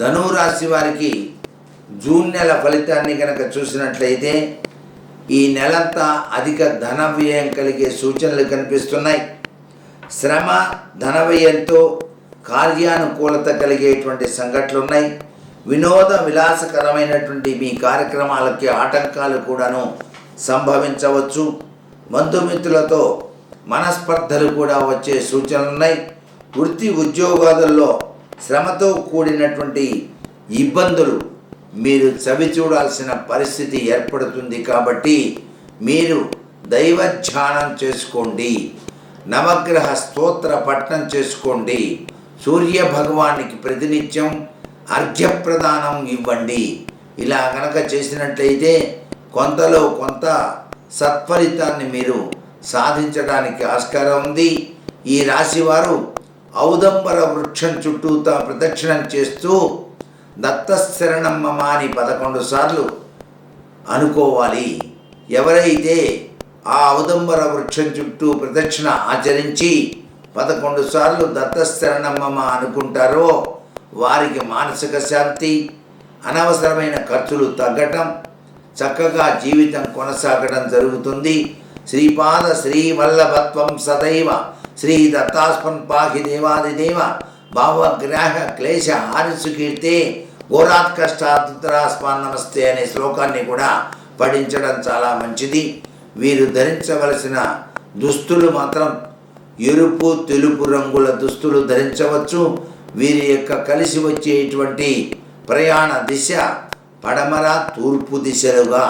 ధనురాశి వారికి జూన్ నెల ఫలితాన్ని కనుక చూసినట్లయితే ఈ నెలంతా అధిక ధన వ్యయం కలిగే సూచనలు కనిపిస్తున్నాయి. శ్రమ ధన వ్యయంతో కార్యానుకూలత కలిగేటువంటి సంఘటనలు ఉన్నాయి వినోద విలాసకరమైనటువంటి మీ కార్యక్రమాలకి ఆటంకాలు కూడాను సంభవించవచ్చు. బంధుమిత్రులతో మనస్పర్ధలు కూడా వచ్చే సూచనలు ఉన్నాయి వృత్తి ఉద్యోగాదుల్లో శ్రమతో కూడినటువంటి ఇబ్బందులు మీరు చవి చూడాల్సిన పరిస్థితి ఏర్పడుతుంది కాబట్టి మీరు దైవ ధ్యానం చేసుకోండి. నవగ్రహ స్తోత్ర పఠనం చేసుకోండి. సూర్య భగవానికి ప్రతినిత్యం అర్ఘ్యప్రదానం ఇవ్వండి. ఇలా కనుక చేసినట్లయితే కొంతలో కొంత సత్ఫలితాన్ని మీరు సాధించడానికి ఆస్కారం ఉంది. ఈ రాశివారు ఔదంబర వృక్షం చుట్టూతా ప్రదక్షిణం చేస్తూ దత్తశరణం మమ అని పదకొండు సార్లు అనుకోవాలి. ఎవరైతే ఆ ఔదంబర వృక్షం చుట్టూ ప్రదక్షిణ ఆచరించి పదకొండు సార్లు దత్తశరణమ్మ అనుకుంటారో వారికి మానసిక శాంతి అనవసరమైన ఖర్చులు తగ్గటం చక్కగా జీవితం కొనసాగడం జరుగుతుంది. శ్రీపాద శ్రీవల్లభత్వం సదైవ శ్రీ దత్తాస్మన్ పాహి దేవాదిదేవ భావగ్రాహ క్లేశ హారిసు కీర్తి ఘోరాత్ కష్టాదుతరాస్మాన్ నమస్తే అనే శ్లోకాన్ని కూడా పఠించడం చాలా మంచిది. వీరు ధరించవలసిన దుస్తులు మాత్రం ఎరుపు తెలుపు రంగుల దుస్తులు ధరించవచ్చు. వీరి యొక్క కలిసి వచ్చేటువంటి ప్రయాణ దిశ పడమర తూర్పు దిశలుగా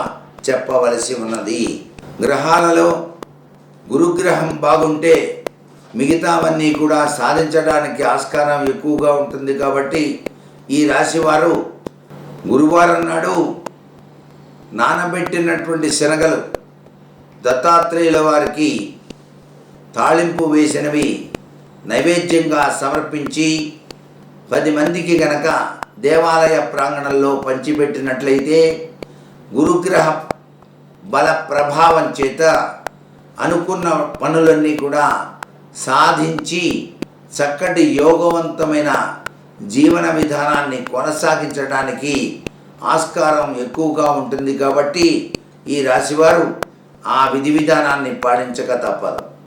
చెప్పవలసి ఉన్నది. గ్రహాలలో గురుగ్రహం బాగుంటే మిగతావన్నీ కూడా సాధించడానికి ఆస్కారం ఎక్కువగా ఉంటుంది కాబట్టి ఈ రాశివారు గురువారం నాడు నానబెట్టినటువంటి శనగలు దత్తాత్రేయుల వారికి తాళింపు వేసినవి నైవేద్యంగా సమర్పించి పది మందికి గనక దేవాలయ ప్రాంగణంలో పంచిపెట్టినట్లయితే గురుగ్రహ బల ప్రభావం చేత అనుకున్న పనులన్నీ కూడా సాధించి చక్కటి యోగవంతమైన జీవన విధానాన్ని కొనసాగించడానికి ఆస్కారం ఎక్కువగా ఉంటుంది కాబట్టి ఈ రాశివారు ఆ విధి విధానాన్ని పాటించక తప్పదు.